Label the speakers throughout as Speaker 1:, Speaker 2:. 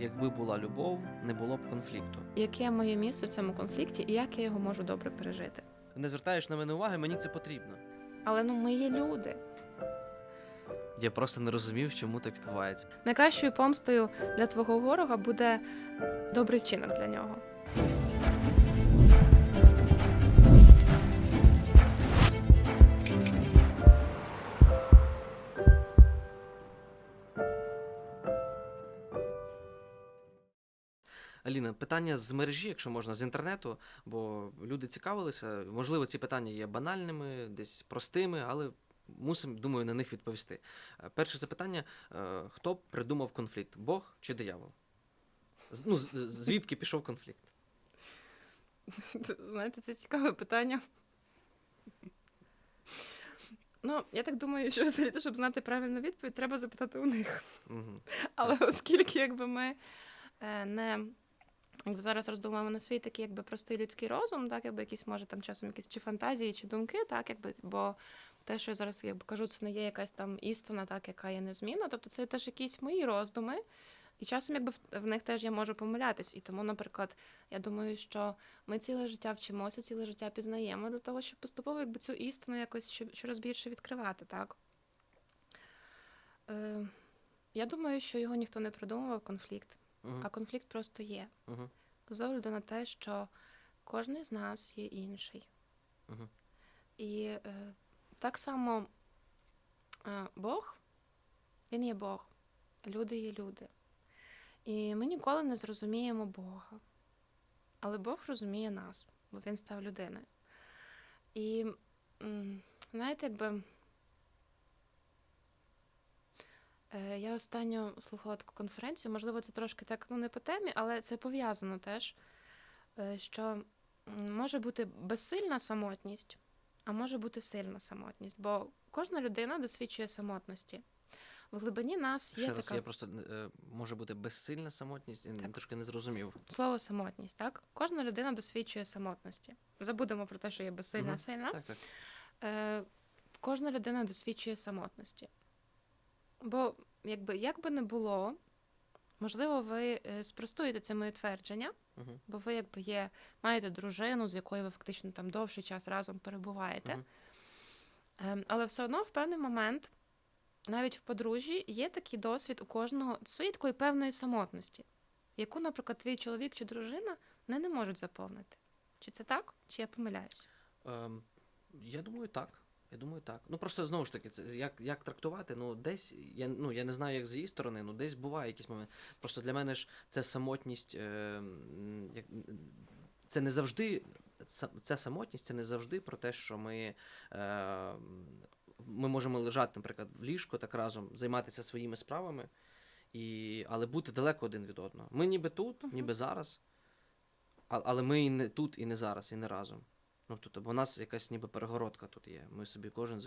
Speaker 1: якби була любов, не було б конфлікту.
Speaker 2: Яке моє місце в цьому конфлікті і як я його можу добре пережити?
Speaker 1: Не звертаєш на мене уваги, мені це потрібно.
Speaker 2: Але ну ми є люди.
Speaker 1: Я просто не розумів, чому так відбувається.
Speaker 2: Найкращою помстою для твого ворога буде добрий вчинок для нього.
Speaker 1: Аліна, питання з мережі, якщо можна, з інтернету, бо люди цікавилися. Можливо, ці питання є банальними, десь простими, але мусимо, думаю, на них відповісти. Е, Перше запитання: е, хто придумав конфлікт? Бог чи диявол? Ну, звідки пішов конфлікт?
Speaker 2: Знаєте, це цікаве питання. Ну, я так думаю, що взагалі, щоб знати правильну відповідь, треба запитати у них.
Speaker 1: Угу.
Speaker 2: Але оскільки якби ми е, не якби зараз роздумуємо на свій такий якби простий людський розум, так якби якісь може там часом якісь чи фантазії, чи думки, так якби бо те, що я зараз якби кажу, це не є якась там істина, так яка є незмінна. Тобто це теж якісь мої роздуми. І часом, якби в- них теж я можу помилятись. І тому, наприклад, я думаю, що ми ціле життя вчимося, ціле життя пізнаємо для того, щоб поступово якби цю істину якось щораз більше відкривати, так? Е, я думаю, що його ніхто не придумував конфлікт,
Speaker 1: Угу.
Speaker 2: а конфлікт просто є.
Speaker 1: Угу.
Speaker 2: З огляду на те, що кожен з нас є інший.
Speaker 1: Угу.
Speaker 2: І е, так само е, Бог, він є Бог, люди є люди. І ми ніколи не зрозуміємо Бога. Але Бог розуміє нас, бо він став людиною. І знаєте, якби. е, Я останньо слухала таку конференцію, можливо, це трошки так ну, не по темі, але це пов'язано теж, е, що може бути безсильна самотність, а може бути сильна самотність. Бо кожна людина досвідчує самотності. В глибині нас є
Speaker 1: Ще раз, я просто е, може бути безсильна самотність, я
Speaker 2: Так.
Speaker 1: трошки не зрозумів.
Speaker 2: слово самотність, так? Кожна людина досвідчує самотності. Забудемо про те, що є безсильна,
Speaker 1: Мгм.
Speaker 2: сильна.
Speaker 1: Так, так.
Speaker 2: Е, кожна людина досвідчує самотності. Бо, якби як би не було, можливо, ви е, спростуєте це моє твердження,
Speaker 1: Угу.
Speaker 2: бо ви якби є, маєте дружину, з якою ви фактично там довший час разом перебуваєте. Ем, Але все одно в певний момент, навіть в подружжі, є такий досвід у кожного своєї такої певної самотності, яку, наприклад, твій чоловік чи дружина не, не можуть заповнити. Чи це так, чи я помиляюсь?
Speaker 1: Ем, я думаю, так. Я думаю, так. Ну просто знову ж таки, це як, як трактувати? Ну, десь я ну я не знаю, як з її сторони, ну десь буває якийсь момент. Просто для мене ж це самотність, е, як, це не завжди. Ця самотність це не завжди про те, що ми, е, ми можемо лежати, наприклад, в ліжку так разом, займатися своїми справами, і, але бути далеко один від одного. Ми ніби тут, ніби зараз, але ми і не тут, і не зараз, і не разом. Ну, тобто, бо у нас якась ніби перегородка тут є. Ми собі кожен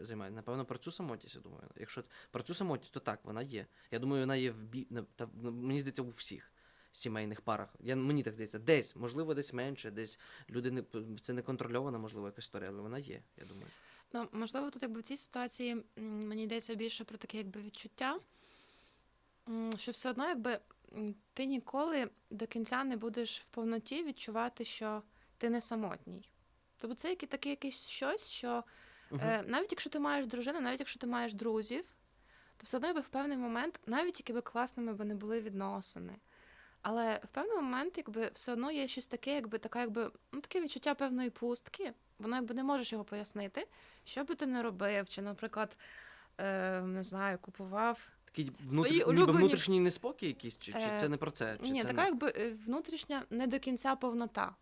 Speaker 1: займає. Напевно, про цю самотність, я думаю. Якщо про цю самотність, то так, вона є. Я думаю, вона є в бі... та, ну, мені здається, у всіх сімейних парах. Я, мені так здається, десь, можливо, десь менше, десь люди не це не контрольована, можливо, якась історія, але вона є, я думаю.
Speaker 2: Ну, можливо, тут якби в цій ситуації мені йдеться більше про таке якби відчуття, що все одно, якби ти ніколи до кінця не будеш в повноті відчувати, що ти не самотній. Тобто це яке- таке якесь щось, що
Speaker 1: Угу.
Speaker 2: Е, навіть якщо ти маєш дружину, навіть якщо ти маєш друзів, то все одно якби в певний момент, навіть якби класними би не були відносини. Але в певний момент, якби все одно є щось таке, якби така, якби ну таке відчуття певної пустки. Воно якби не можеш його пояснити, що би ти не робив, чи, наприклад, е, не знаю, купував.
Speaker 1: Такий внутр...
Speaker 2: свої
Speaker 1: ніби внутрішній неспокій якийсь, чи, чи
Speaker 2: Е,
Speaker 1: це не про це? Чи
Speaker 2: Ні,
Speaker 1: це
Speaker 2: така
Speaker 1: не...
Speaker 2: якби е, внутрішня не до кінця повнота.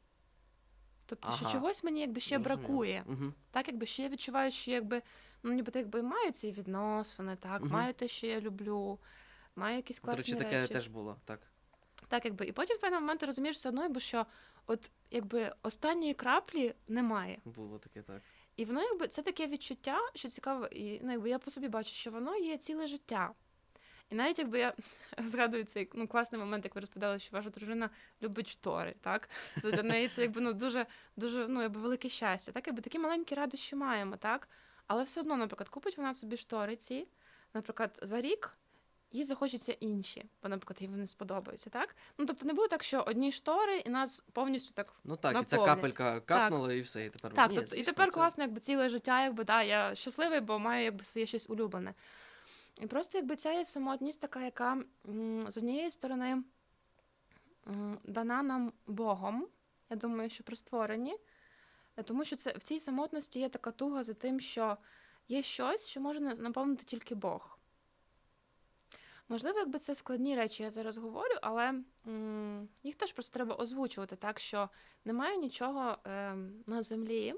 Speaker 2: Тобто, що чогось мені якби ще
Speaker 1: Зрозумів.
Speaker 2: бракує.
Speaker 1: Угу.
Speaker 2: Так, якби ще я відчуваю, що якби ну ніби так якби маю ці відносини, так,
Speaker 1: Мгм.
Speaker 2: маю те, що я люблю, маю якісь
Speaker 1: До
Speaker 2: класні
Speaker 1: речі, таке
Speaker 2: речі.
Speaker 1: теж було, так.
Speaker 2: Так, якби і потім в певний момент ти розумієш все одно, якби що от якби останньої краплі немає.
Speaker 1: Було таке, так.
Speaker 2: І воно якби це таке відчуття, що цікаво, і ну якби я по собі бачу, що воно є ціле життя. І навіть якби я згадую цей ну, класний момент, як ви розповідали, що ваша дружина любить штори, так? То для неї це якби ну дуже дуже ну, якби велике щастя. Так, якби такі маленькі радощі маємо, так? Але все одно, наприклад, купить вона собі штори ці, наприклад, за рік, їй захочеться інші, бо, наприклад, їй вони сподобаються, так? Ну тобто не буде так, що одні штори і нас повністю так.
Speaker 1: Ну так, і ця капелька капнула, і все, і тепер
Speaker 2: Так,
Speaker 1: ні,
Speaker 2: тобто, і тепер
Speaker 1: це-
Speaker 2: класно, якби ціле життя, якби да, я щасливий, бо маю якби своє щось улюблене. І просто якби ця є самотність така, яка з однієї сторони дана нам Богом, я думаю, що при створенні, тому що це в цій самотності є така туга за тим, що є щось, що може наповнити тільки Бог. Можливо, якби це складні речі, я зараз говорю, але їх теж просто треба озвучувати, так що немає нічого е, на землі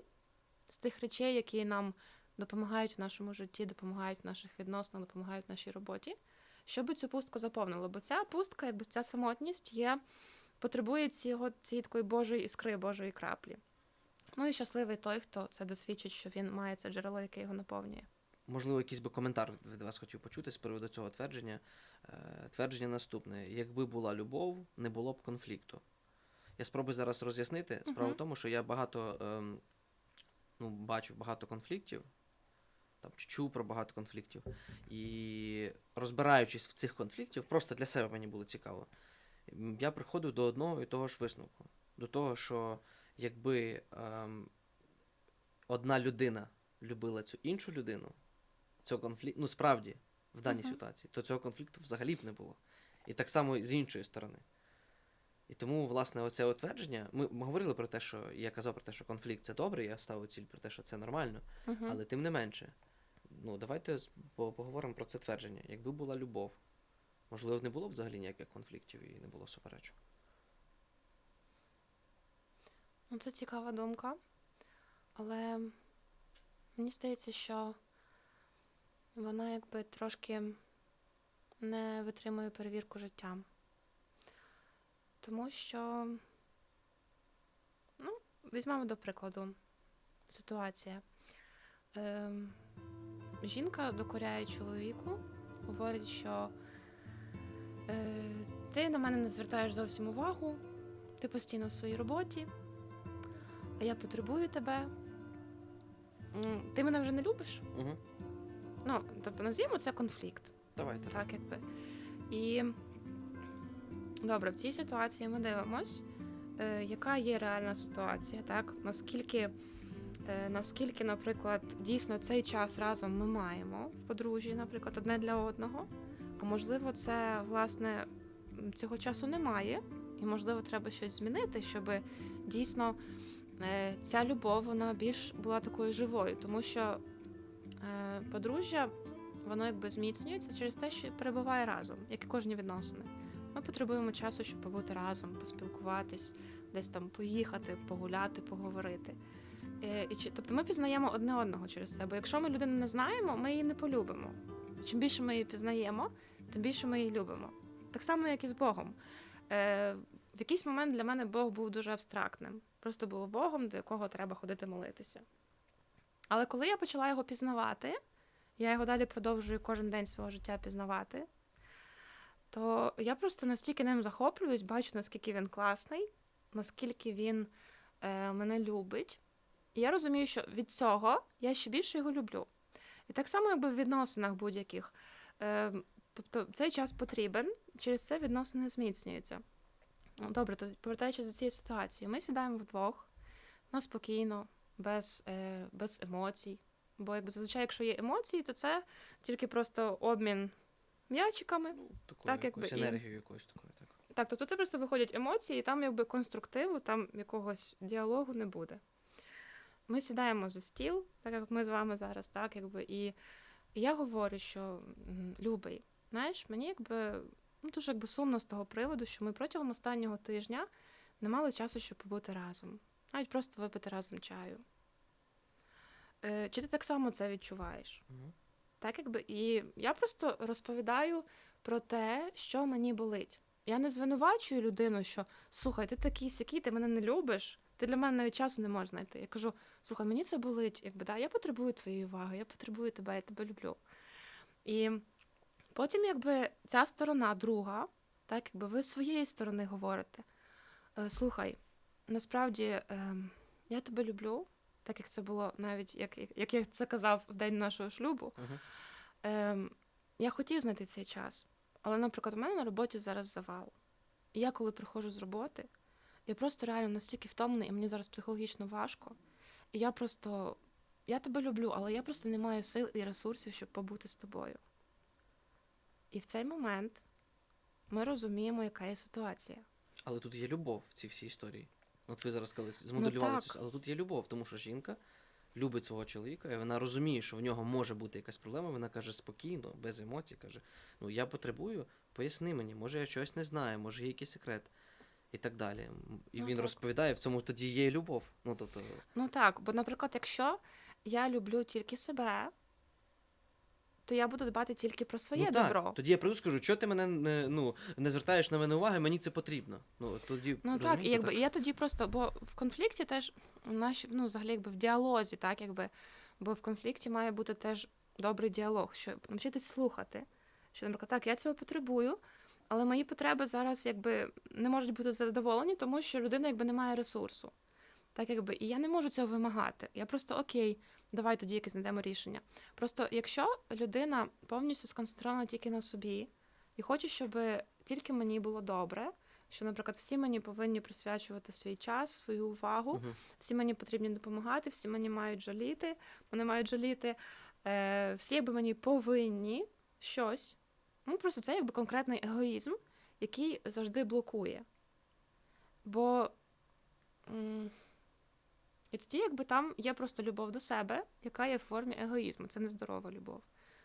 Speaker 2: з тих речей, які нам допомагають в нашому житті, допомагають в наших відносинах, допомагають в нашій роботі, щоб цю пустку заповнило. Бо ця пустка, якби ця самотність є, потребує цього, цієї такої Божої іскри, Божої краплі. Ну і щасливий той, хто це досвідчить, що він має це джерело, яке його наповнює.
Speaker 1: Можливо, якийсь би коментар від вас хотів почути з приводу цього твердження. Е, Твердження наступне: якби була любов, не було б конфлікту. Я спробую зараз роз'яснити. Справа
Speaker 2: Мгм.
Speaker 1: в тому, що я багато ем, ну, бачу багато конфліктів, там чув про багато конфліктів. І розбираючись в цих конфліктів, просто для себе мені було цікаво. Я приходив до одного і того ж висновку. До того, що якби ем, одна людина любила цю іншу людину, цього конфлікту, ну справді, в даній
Speaker 2: Мгм.
Speaker 1: ситуації, то цього конфлікту взагалі б не було. І так само з іншої сторони. І тому, власне, оце утвердження. Ми, ми говорили про те, що я казав про те, що конфлікт це добре, я ставив ціль про те, що це нормально,
Speaker 2: Угу.
Speaker 1: але тим не менше. Ну, давайте поговоримо про це твердження. Якби була любов, можливо, не було б взагалі ніяких конфліктів і не було суперечок.
Speaker 2: Ну, це цікава думка. Але мені здається, що вона якби трошки не витримує перевірку життям. Тому що, ну, візьмемо до прикладу ситуація. Ем, жінка докоряє чоловіку, говорить, що е, ти на мене не звертаєш зовсім увагу, ти постійно в своїй роботі, а я потребую тебе. Ти мене вже не любиш?
Speaker 1: Угу.
Speaker 2: Ну, тобто, назвімо це конфлікт.
Speaker 1: Давайте.
Speaker 2: Так, якби. І добре, в цій ситуації ми дивимось, е, яка є реальна ситуація, так? Наскільки, наскільки, наприклад, дійсно цей час разом ми маємо в подружжі, наприклад, одне для одного. А можливо, це власне цього часу немає, і можливо, треба щось змінити, щоб дійсно е, ця любов вона більш була такою живою, тому що е, подружжя воно якби зміцнюється через те, що перебуває разом, як і кожні відносини. Ми потребуємо часу, щоб побути разом, поспілкуватись, десь там поїхати, погуляти, поговорити. Е, тобто ми пізнаємо одне одного через це. Бо якщо ми людину не знаємо, ми її не полюбимо. Чим більше ми її пізнаємо, тим більше ми її любимо. Так само, як і з Богом. Е, в якийсь момент для мене Бог був дуже абстрактним. Просто був Богом, до якого треба ходити молитися. Але коли я почала його пізнавати, я його далі продовжую кожен день свого життя пізнавати, то я просто настільки ним захоплююсь, бачу, наскільки він класний, наскільки він е, мене любить. І я розумію, що від цього я ще більше його люблю. І так само, якби в відносинах будь-яких. Е, тобто цей час потрібен, через це відносини зміцнюються. Добре, то повертаючись до цієї ситуації, ми сідаємо вдвох, на спокійно, без, е, без емоцій. Бо якби зазвичай, якщо є емоції, то це тільки просто обмін м'ячиками.
Speaker 1: Ну, такою
Speaker 2: Так, якби
Speaker 1: енергією якоюсь такою, так.
Speaker 2: Так, тобто це просто виходять емоції, і там якби конструктиву, там якогось діалогу не буде. Ми сідаємо за стіл, так як ми з вами зараз, так, якби, і, і я говорю, що любий, знаєш, мені якби ну, дуже якби сумно з того приводу, що ми протягом останнього тижня не мали часу, щоб побути разом, навіть просто випити разом чаю. Е, чи ти так само це відчуваєш?
Speaker 1: Мгм.
Speaker 2: Так, якби і я просто розповідаю про те, що мені болить. Я не звинувачую людину, що слухай, ти такий сякий, ти мене не любиш, ти для мене навіть часу не можеш знайти. Я кажу: слухай, мені це болить, якби да, я потребую твоєї уваги, я потребую тебе, я тебе люблю. І потім, якби ця сторона друга, так, якби ви з своєї сторони говорите: «Е, слухай, насправді ем, я тебе люблю, так як це було навіть, як, як, я це казав в день нашого шлюбу. Ем, я хотів знайти цей час. Але, наприклад, у мене на роботі зараз завал. І я, коли приходжу з роботи, я просто реально настільки втомлена, і мені зараз психологічно важко. І я просто. Я тебе люблю, але я просто не маю сил і ресурсів, щоб побути з тобою. І в цей момент ми розуміємо, яка є ситуація.
Speaker 1: Але тут є любов в цій всій історії. От ви зараз сказали, змоделювали
Speaker 2: так.
Speaker 1: цю, але тут є любов, тому що жінка любить свого чоловіка, і вона розуміє, що в нього може бути якась проблема. Вона каже спокійно, без емоцій, каже: Ну я потребую, поясни мені, може я чогось не знаю, може є якийсь секрет. І так далі. І
Speaker 2: Ну,
Speaker 1: він
Speaker 2: так.
Speaker 1: розповідає, в цьому тоді є любов. Ну, тобто,
Speaker 2: Ну так, бо, наприклад, якщо я люблю тільки себе, то я буду дбати тільки про своє
Speaker 1: ну, так,
Speaker 2: добро.
Speaker 1: Тоді я прийду скажу, що ти мене не, ну, не звертаєш на мене уваги, мені це потрібно. Ну, тоді,
Speaker 2: Ну так, і якби і я тоді просто, бо в конфлікті теж наші, ну, взагалі, якби в діалозі, так, якби, бо в конфлікті має бути теж добрий діалог, що навчитись слухати. Що, наприклад, так, я цього потребую, але мої потреби зараз якби не можуть бути задоволені, тому що людина якби не має ресурсу. Так, якби, і я не можу цього вимагати. Я просто окей, давай тоді якесь знайдемо рішення. Просто якщо людина повністю сконцентрована тільки на собі і хоче, щоб тільки мені було добре, що, наприклад, всі мені повинні присвячувати свій час, свою увагу,
Speaker 1: Мгм.
Speaker 2: всі мені потрібні допомагати, всі мені мають жаліти, вони мають жаліти, е, всі якби мені повинні щось. Ну, просто це якби конкретний егоїзм, який завжди блокує. Бо. І тоді, якби там є просто любов до себе, яка є в формі егоїзму. Це нездорова любов.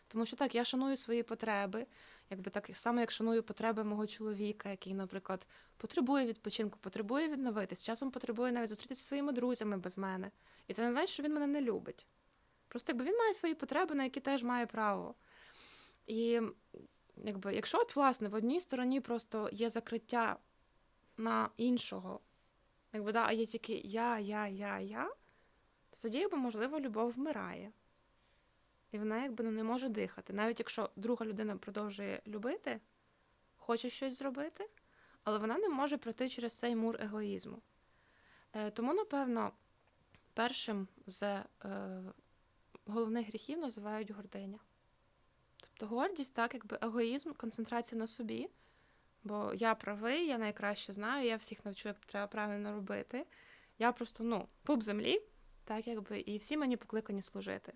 Speaker 2: Тому що так, я шаную свої потреби, якби так саме як шаную потреби мого чоловіка, який, наприклад, потребує відпочинку, потребує відновитись, часом потребує навіть зустрітися зі своїми друзями без мене. І це не значить, що він мене не любить. Просто якби він має свої потреби, на які теж має право. І якби, якщо от, власне, в одній стороні просто є закриття на іншого, якби, да, а є тільки я, я, я, я, то тоді, якби, можливо, любов вмирає. І вона якби ну, не може дихати. Навіть якщо друга людина продовжує любити, хоче щось зробити, але вона не може пройти через цей мур егоїзму. Е, тому, напевно, першим з е, головних гріхів називають гординя. Тобто гордість, так, якби егоїзм, концентрація на собі. Бо я правий, я найкраще знаю, я всіх навчу, як треба правильно робити. Я просто, ну, пуп землі, так, якби, і всі мені покликані служити.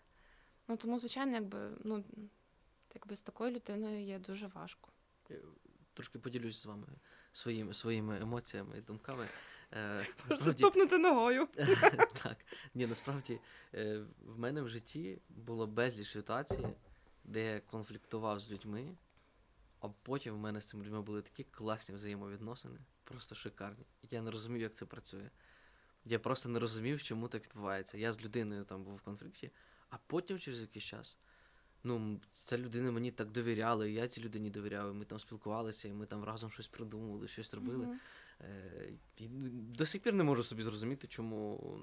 Speaker 2: Ну, тому, звичайно, якби, ну, якби з такою людиною є дуже важко.
Speaker 1: Я Трошки поділюсь з вами своїми, своїми емоціями і думками. Е, насправді,
Speaker 2: Топнути ногою.
Speaker 1: так. Ні, насправді е, в мене в житті було безліч ситуацій, де я конфліктував з людьми, а потім в мене з цими людьми були такі класні взаємовідносини, просто шикарні. Я не розумів, як це працює. Я просто не розумів, чому так відбувається. Я з людиною там був в конфлікті, а потім через якийсь час. Ну, ця людина мені так довіряла, і я цій людині довіряв, і ми там спілкувалися, і ми там разом щось придумували, щось робили.
Speaker 2: Мгм.
Speaker 1: Е, і ну, до сих пір не можу собі зрозуміти, чому,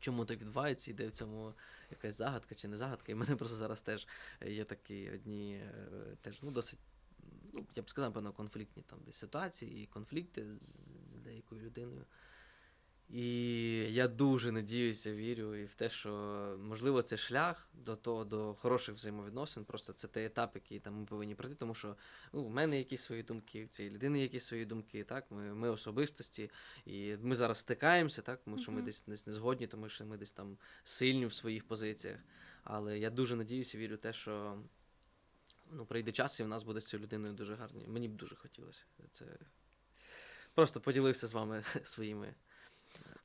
Speaker 1: чому так відбувається, і де в цьому якась загадка чи не загадка. І в мене просто зараз теж є такі одні, е, теж, ну, досить, ну, я б сказав, певно, конфліктні там десь ситуації і конфлікти з, з деякою людиною. І я дуже надіюся, вірю і в те, що можливо це шлях до того, до хороших взаємовідносин. Просто це той етап, який там ми повинні пройти, тому що ну, в мене якісь свої думки, в цієї людини якісь свої думки, так, ми, ми особистості, і ми зараз стикаємося, так, тому що ми десь, десь не згодні, тому що ми десь там сильні в своїх позиціях. Але я дуже надіюся, вірю в те, що ну, прийде час, і в нас буде з цією людиною дуже гарні. Мені б дуже хотілося. Це просто поділився з вами своїми.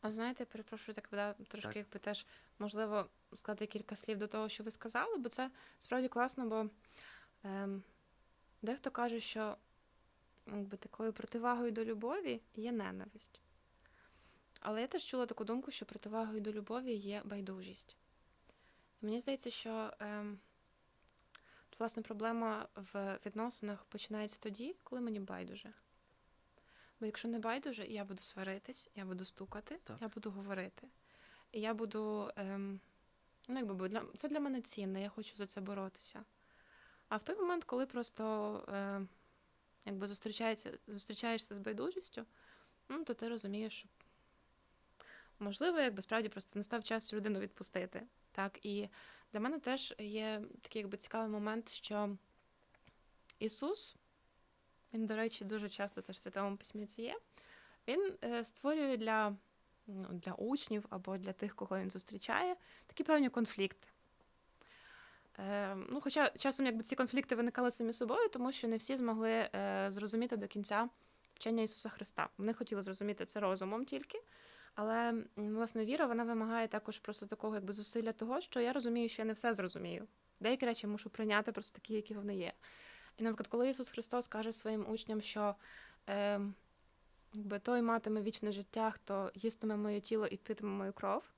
Speaker 2: А знаєте, перепрошую, так да, трошки
Speaker 1: Так.
Speaker 2: якби теж можливо сказати кілька слів до того, що ви сказали, бо це справді класно, бо ем, дехто каже, що якби, такою противагою до любові є ненависть. Але я теж чула таку думку, що противагою до любові є байдужість. І мені здається, що ем, власне проблема в відносинах починається тоді, коли мені байдуже. Бо якщо не байдуже, я буду сваритись, я буду стукати,
Speaker 1: Так.
Speaker 2: я буду говорити. І я буду. Ем, ну, якби, для, це для мене цінне, я хочу за це боротися. А в той момент, коли просто е, якби зустрічається, зустрічаєшся з байдужістю, ну, то ти розумієш, що можливо, якби справді просто настав час людину відпустити. Так, і для мене теж є такий якби цікавий момент, що Ісус він, до речі, дуже часто теж в Святому Письмі це є. Він е, створює для, ну, для учнів або для тих, кого він зустрічає, такі певні конфлікти. Е, ну, хоча часом якби ці конфлікти виникали самі собою, тому що не всі змогли е, зрозуміти до кінця вчення Ісуса Христа. Вони хотіли зрозуміти це розумом тільки. Але власне віра вона вимагає також просто такого якби зусилля того, що я розумію, що я не все зрозумію. Деякі речі мушу прийняти просто такі, які вони є. І, наприклад, коли Ісус Христос каже своїм учням, що е, якби той матиме вічне життя, хто їстиме моє тіло і питиме мою кров,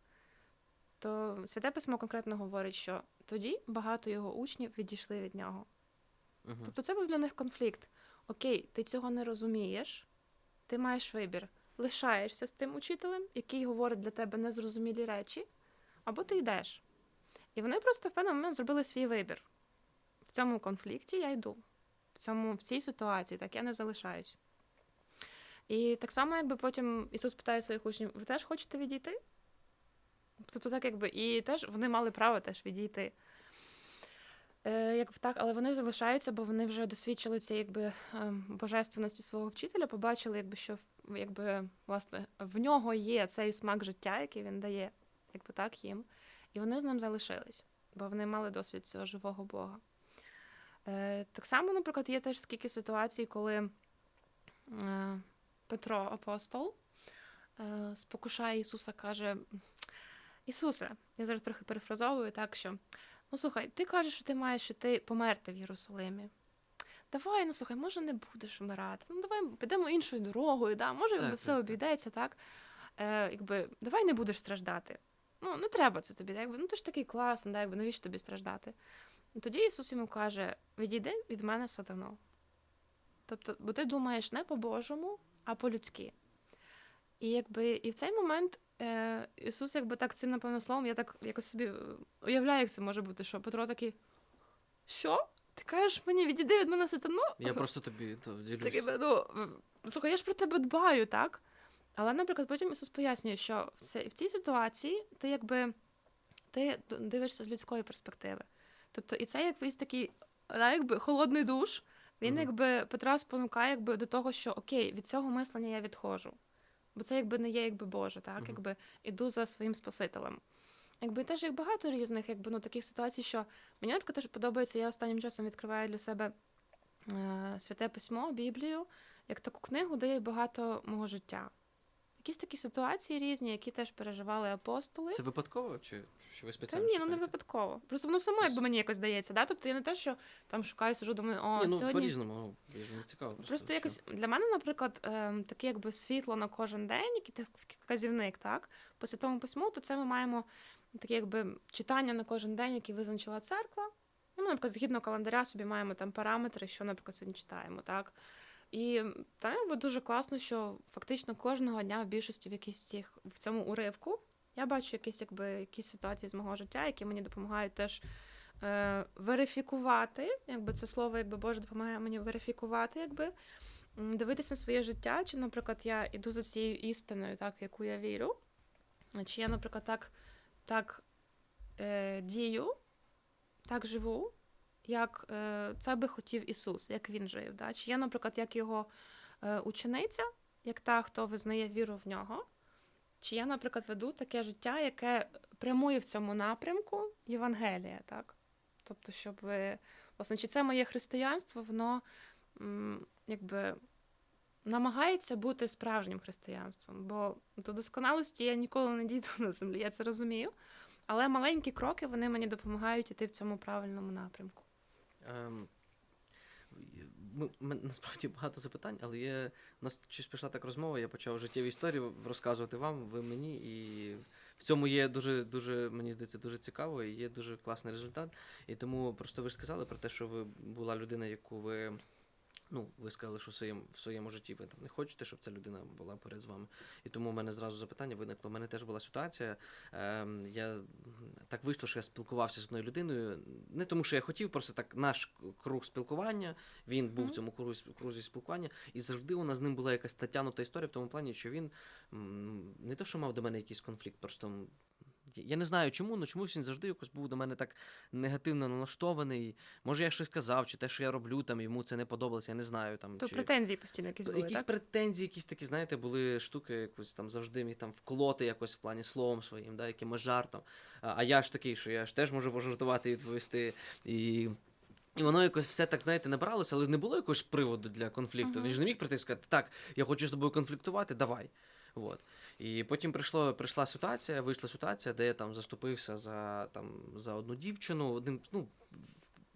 Speaker 2: то святе письмо конкретно говорить, що тоді багато його учнів відійшли від нього.
Speaker 1: Угу.
Speaker 2: Тобто це був для них конфлікт. Окей, ти цього не розумієш, ти маєш вибір. Лишаєшся з тим учителем, який говорить для тебе незрозумілі речі, або ти йдеш. І вони просто в певний момент зробили свій вибір. Цьому конфлікті я йду. В, цьому, в цій ситуації так я не залишаюсь. І так само, якби потім Ісус питає своїх учнів: ви теж хочете відійти? Тобто, так якби, і теж вони мали право теж відійти. Е, якби так, але вони залишаються, бо вони вже досвідчили цієї якби ем, божественності свого вчителя, побачили, якби що якби власне в нього є цей смак життя, який він дає, якби так їм, і вони з ним залишились, бо вони мали досвід цього живого Бога. Е, так само, наприклад, є теж скільки ситуацій, коли е, Петро, апостол, е, спокушає Ісуса, каже: Ісусе, я зараз трохи перефразовую, так що. Ну, слухай, ти кажеш, що ти маєш іти померти в Єрусалимі. Давай, ну слухай, може, не будеш вмирати. Ну, давай підемо іншою дорогою, да? може,
Speaker 1: Так,
Speaker 2: все
Speaker 1: так.
Speaker 2: обійдеться, так? Е, якби, давай не будеш страждати. Ну, не треба це тобі. да, Якби, ну ти ж такий класний, да, якби, навіщо тобі страждати? Ну, Тоді Ісус йому каже: відійди від мене, сатано. Тобто, бо ти думаєш не по-божому, а по-людськи. І якби і в цей момент е, Ісус, якби так цим, напевно, словом, я так якось собі е, уявляю, як це може бути, що Петро такий. Що? Ти кажеш мені, відійди від мене сатано?
Speaker 1: Я просто тобі то, ділюсь.
Speaker 2: Так, ну, слухай, я ж про тебе дбаю, так? Але, наприклад, потім Ісус пояснює, що в, цій ситуації ти якби ти дивишся з людської перспективи. Тобто, і це якийсь такий, да, якби холодний душ. Він
Speaker 1: Мгм.
Speaker 2: якби Петра спонукає якби, до того, що окей, від цього мислення я відходжу. Бо це якби не є якби Боже, так?
Speaker 1: Мгм.
Speaker 2: Якби іду за своїм Спасителем. Якби теж як багато різних якби, ну, таких ситуацій, що мені, наприклад, теж подобається, я останнім часом відкриваю для себе е, святе письмо, Біблію, як таку книгу, де є багато мого життя. Якісь такі ситуації різні, які теж переживали апостоли.
Speaker 1: Це випадково, чи, чи ви
Speaker 2: Та
Speaker 1: спеціально?
Speaker 2: ні, ну не
Speaker 1: шукаєте?
Speaker 2: випадково. Просто воно само, якби мені якось здається. Да? Тобто я не те, що там шукаю, сижу, думаю, о,
Speaker 1: Ні, ну
Speaker 2: сьогодні.
Speaker 1: по-різному, ну, мені цікаво. Просто,
Speaker 2: Просто якось для мене, наприклад, ем, таке якби світло на кожен день, який ти вказівник, так, по святому письму, то це ми маємо таке якби читання на кожен день, які визначила церква. Ну, ми, наприклад, згідно календаря собі маємо там параметри, що, наприклад, сьогодні читаємо, так. І там якби дуже класно, що фактично кожного дня в більшості в якісь цих в цьому уривку я бачу якісь, якби, якісь ситуації з мого життя, які мені допомагають теж е, верифікувати, якби це слово, якби Боже допомагає мені верифікувати, якби дивитися на своє життя, чи, наприклад, я іду за цією істиною, так, в яку я вірю, чи я, наприклад, так, так е, дію, так живу, як е, це би хотів Ісус, як він жив. Да? Чи я, наприклад, як його е, учениця, як та, хто визнає віру в нього, чи я, наприклад, веду таке життя, яке прямує в цьому напрямку Євангелія, так? Тобто, щоб ви, власне, чи це моє християнство, воно якби намагається бути справжнім християнством, бо до досконалості я ніколи не дійду на землі, я це розумію. Але маленькі кроки вони мені допомагають іти в цьому правильному напрямку.
Speaker 1: Ем, ми, ми, насправді багато запитань, але є, у нас щось пішла так розмова, я почав життєві історії розказувати вам, ви мені, і в цьому є дуже, дуже, мені здається, дуже цікаво і є дуже класний результат. І тому просто ви ж сказали про те, що ви була людина, яку ви. Ну, ви сказали, що в своєму, в своєму житті ви там не хочете, щоб ця людина була поряд з вами. І тому у мене зразу запитання виникло. У мене теж була ситуація. Ем, я так вийшло, що я спілкувався з одною людиною. Не тому, що я хотів, просто так наш круг спілкування. Він був в цьому крузі, крузі спілкування, і завжди у нас з ним була якась татянута історія в тому плані, що він не то, що мав до мене якийсь конфлікт, просто Я не знаю чому, але чомусь він завжди якось був до мене так негативно налаштований. Може, я щось казав, чи те, що я роблю, там йому це не подобалося, я не знаю. Там,
Speaker 2: То
Speaker 1: чи...
Speaker 2: претензії постійно якісь були,
Speaker 1: якісь
Speaker 2: так?
Speaker 1: претензії, якісь такі, знаєте, були штуки, якось там завжди міг там вколоти якось в плані словом своїм, да, якимось жартом. А, а я ж такий, що я ж теж можу пожартувати і відповісти. І. І воно якось все так, знаєте, набралося, але не було якогось приводу для конфлікту.
Speaker 2: Мгм.
Speaker 1: Він ж не міг прийти і сказати, так, я хочу з тобою конфліктувати, давай. От. І потім прийшло, прийшла ситуація, вийшла ситуація, де я там заступився за, там, за одну дівчину. Одним, ну,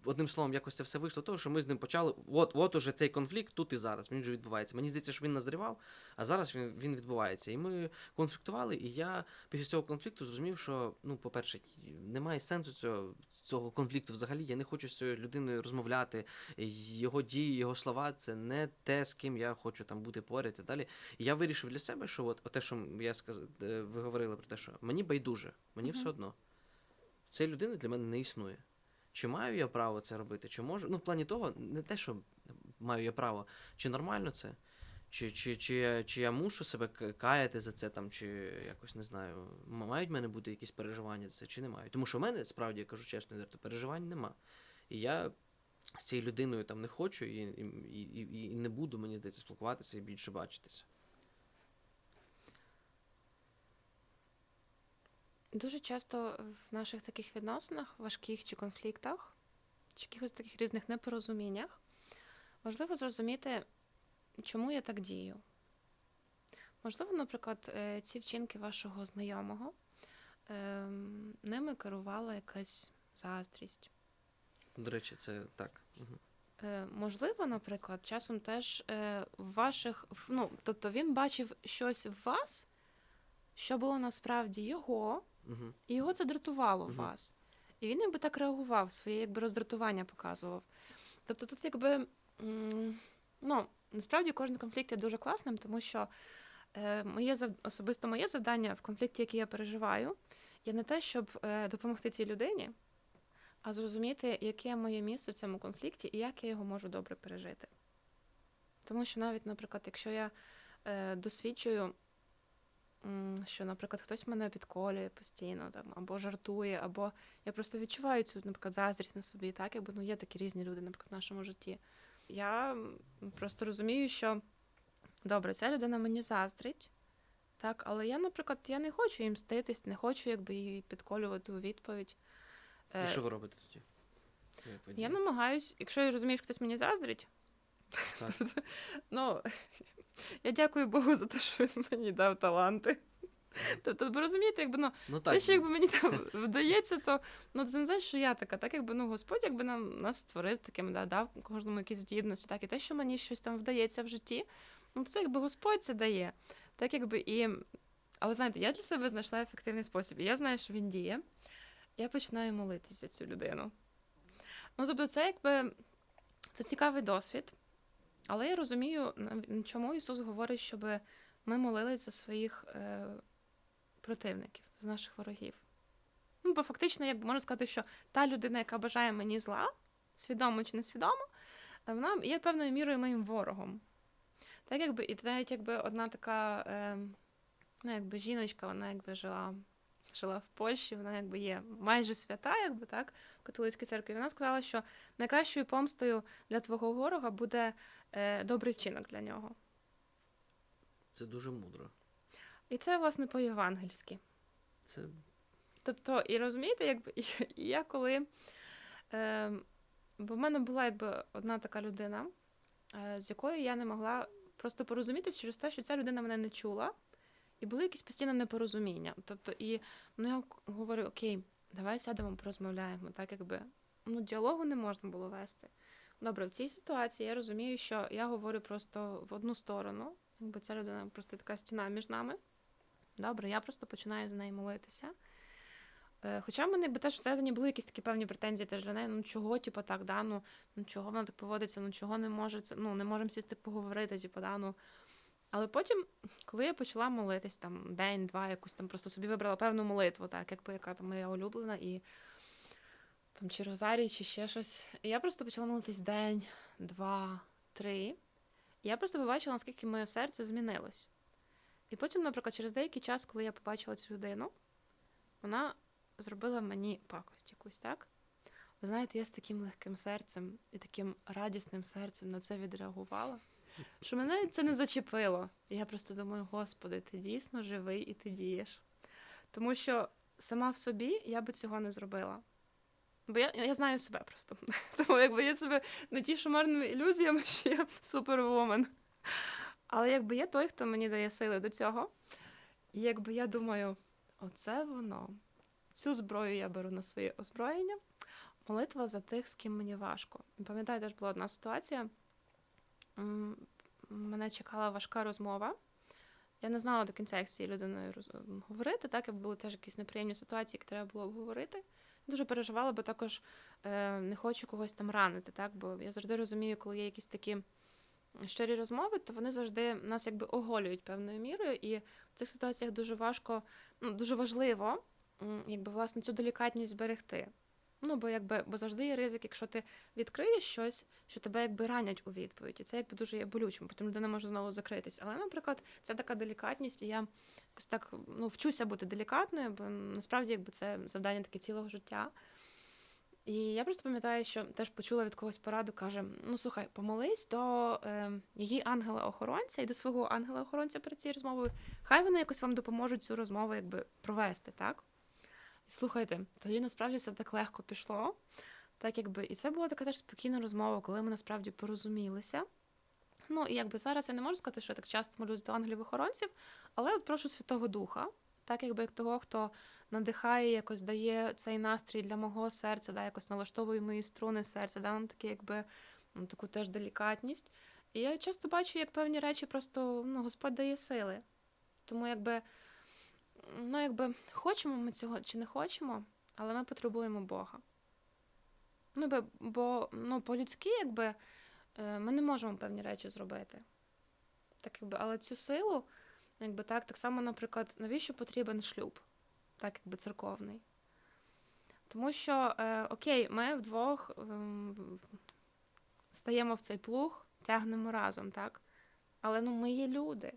Speaker 1: одним словом, якось це все вийшло, того, що ми з ним почали. От, от уже цей конфлікт тут і зараз. Він вже відбувається. Мені здається, що він назрівав, а зараз він, він відбувається. І ми конфліктували, і я після цього конфлікту зрозумів, що, ну, по-перше, немає сенсу цього. Цього конфлікту взагалі я не хочу з цією людиною розмовляти. Його дії, його слова це не те, з ким я хочу там бути поряд і далі. І я вирішив для себе, що от те, що я сказав, ви говорили про те, що мені байдуже, мені
Speaker 2: Мгм.
Speaker 1: все одно. Цієї людини для мене не існує. Чи маю я право це робити? Чи можу? Ну, в плані того, не те, що маю я право, чи нормально це? Чи, чи, чи, чи я мушу себе каяти за це, там, чи якось не знаю, мають в мене бути якісь переживання за це, чи не мають? Тому що в мене, справді, я кажу чесно, відверто, переживань нема. І я з цією людиною там не хочу і, і, і, і не буду, мені здається, спілкуватися і більше бачитися.
Speaker 2: Дуже часто в наших таких відносинах, важких чи конфліктах, чи якихось таких різних непорозуміннях, важливо зрозуміти, чому я так дію. Можливо, наприклад, е, ці вчинки вашого знайомого ем, ними керувала якась заздрість.
Speaker 1: До речі, це так. Угу.
Speaker 2: Е, Можливо, наприклад, часом теж е, в ваших, ну, тобто він бачив щось в вас, що було насправді його,
Speaker 1: Угу.
Speaker 2: і його це дратувало в вас. І він якби так реагував, своє якби роздратування показував. Тобто тут якби ну, насправді кожен конфлікт є дуже класним, тому що е, моє особисто моє завдання в конфлікті, який я переживаю, є не те, щоб е, допомогти цій людині, а зрозуміти, яке моє місце в цьому конфлікті і як я його можу добре пережити. Тому що навіть, наприклад, якщо я е, досвідчую, що, наприклад, хтось мене підколює постійно там, або жартує, або я просто відчуваю цю, наприклад, заздрість на собі, так, якби ну, є такі різні люди, наприклад, в нашому житті. Я просто розумію, що добре, ця людина мені заздрить, так, але я, наприклад, я не хочу їм мститись, не хочу якби її підколювати у відповідь. Е,
Speaker 1: І що ви робите тоді?
Speaker 2: Я намагаюсь, якщо я розумію, що хтось мені заздрить,
Speaker 1: Так.
Speaker 2: ну я дякую Богу за те, що він мені дав таланти. Тобто, ви розумієте, якби ну,
Speaker 1: Ну
Speaker 2: те, що якби мені там вдається, то ну це не значить, що я така, так якби ну Господь якби нам нас створив таким, да, дав кожному якісь здібності, так і те, що мені щось там вдається в житті, ну це якби Господь це дає. Так якби і. Але знаєте, я для себе знайшла ефективний спосіб. І я знаю, що він діє. Я починаю молитися за цю людину. Ну, тобто, це якби це цікавий досвід. Але я розумію, чому Ісус говорить, щоб ми молились за своїх е, противників, за наших ворогів. Ну, бо фактично, якби можна сказати, що та людина, яка бажає мені зла, свідомо чи несвідомо, вона є певною мірою моїм ворогом. Так, якби, і навіть якби одна така е, ну, якби жіночка, вона якби жила, жила в Польщі, вона якби є майже свята, якби так, в католицькій церкві. Вона сказала, що найкращою помстою для твого ворога буде е, добрий вчинок для нього.
Speaker 1: Це дуже мудро.
Speaker 2: І це, власне, по-євангельськи.
Speaker 1: Це
Speaker 2: Тобто, і розумієте, якби і, я коли. Е, бо в мене була якби одна така людина, е, з якою я не могла просто порозумітися через те, що ця людина мене не чула, і були якісь постійне непорозуміння. Тобто, і ну, я говорю: Окей, давай сядемо, порозмовляємо. Так, якби ну, діалогу не можна було вести. Добре, в цій ситуації я розумію, що я говорю просто в одну сторону, якби ця людина просто така стіна між нами. Добре, я просто починаю за неї молитися. Е, Хоча в мене якби теж всередині були якісь такі певні претензії теж для неї, ну чого, типу, так, да, ну, ну чого вона так поводиться, ну чого не може це, ну не можемо сісти поговорити, типу, да, ну. Але потім, коли я почала молитись там день-два, якусь там просто собі вибрала певну молитву, так, якби яка там моя улюблена, і там чи розарій, чи ще щось. І я просто почала молитись день, два, три. І я просто побачила, наскільки моє серце змінилось. І потім, наприклад, через деякий час, коли я побачила цю людину, вона зробила мені пакость якусь, так? Ви знаєте, я з таким легким серцем і таким радісним серцем на це відреагувала, що мене це не зачепило. І я просто думаю, Господи, ти дійсно живий і ти дієш. Тому що сама в собі я би цього не зробила. Бо я, я знаю себе просто. Тому якби я себе не тішу марними ілюзіями, що я супервумен. Але якби є той, хто мені дає сили до цього. І якби я думаю, оце воно. Цю зброю я беру на своє озброєння. Молитва за тих, з ким мені важко. І Пам'ятаю, теж була одна ситуація. Мене чекала важка розмова. Я не знала до кінця, як з цією людиною говорити. Так, і були теж якісь неприємні ситуації, які треба було обговорити. Дуже переживала, бо також е, не хочу когось там ранити, так? Бо я завжди розумію, коли є якісь такі щирі розмови, то вони завжди нас якби оголюють певною мірою. І в цих ситуаціях дуже важко, ну, дуже важливо, якби власне цю делікатність зберегти. Ну, бо якби, бо завжди є ризик, якщо ти відкриєш щось, що тебе якби ранять у відповідь. І це якби дуже є болючим, потім людина може знову закритись. Але, наприклад, це така делікатність, і я якось так ну, вчуся бути делікатною, бо насправді якби це завдання таке цілого життя. І я просто пам'ятаю, що теж почула від когось пораду, каже: ну слухай, помолись до е, її ангела-охоронця і до свого ангела-охоронця перед цією розмовою. Хай вони якось вам допоможуть цю розмову якби провести, так? І слухайте, тоді насправді все так легко пішло. Так, якби, і це була така теж спокійна розмова, коли ми насправді порозумілися. Ну, і якби зараз я не можу сказати, що я так часто молюсь до ангелів-охоронців, але от прошу Святого Духа, так якби як того, хто надихає, якось дає цей настрій для мого серця, да, якось налаштовує мої струни серця, да, нам таке, якби ну, таку теж делікатність. І я часто бачу, як певні речі просто ну, Господь дає сили. Тому якби, ну, якби хочемо ми цього чи не хочемо, але ми потребуємо Бога. Ну, бо, бо ну, по-людськи, якби, е, ми не можемо певні речі зробити. Так, якби, але цю силу, якби так, так само, наприклад, навіщо потрібен шлюб, так якби церковний? Тому що, е, окей, ми вдвох ем, стаємо в цей плуг, тягнемо разом, так? Але ну, ми є люди.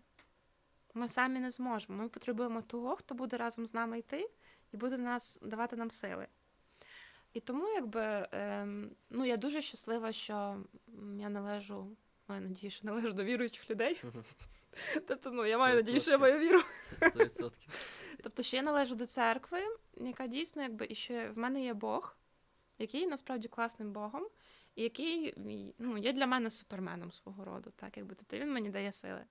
Speaker 2: Ми самі не зможемо. Ми потребуємо того, хто буде разом з нами йти і буде нас давати нам сили. І тому, якби, ем, ну, я дуже щаслива, що я належу, маю надію, що належу до віруючих людей. Тобто, ну, я маю надію, що я маю віру.
Speaker 1: 100%.
Speaker 2: Тобто, що я належу до церкви, яка дійсно, якби, і що в мене є Бог, який насправді класним Богом, і який ну, є для мене суперменом свого роду. Так, якби, тобто він мені дає сили.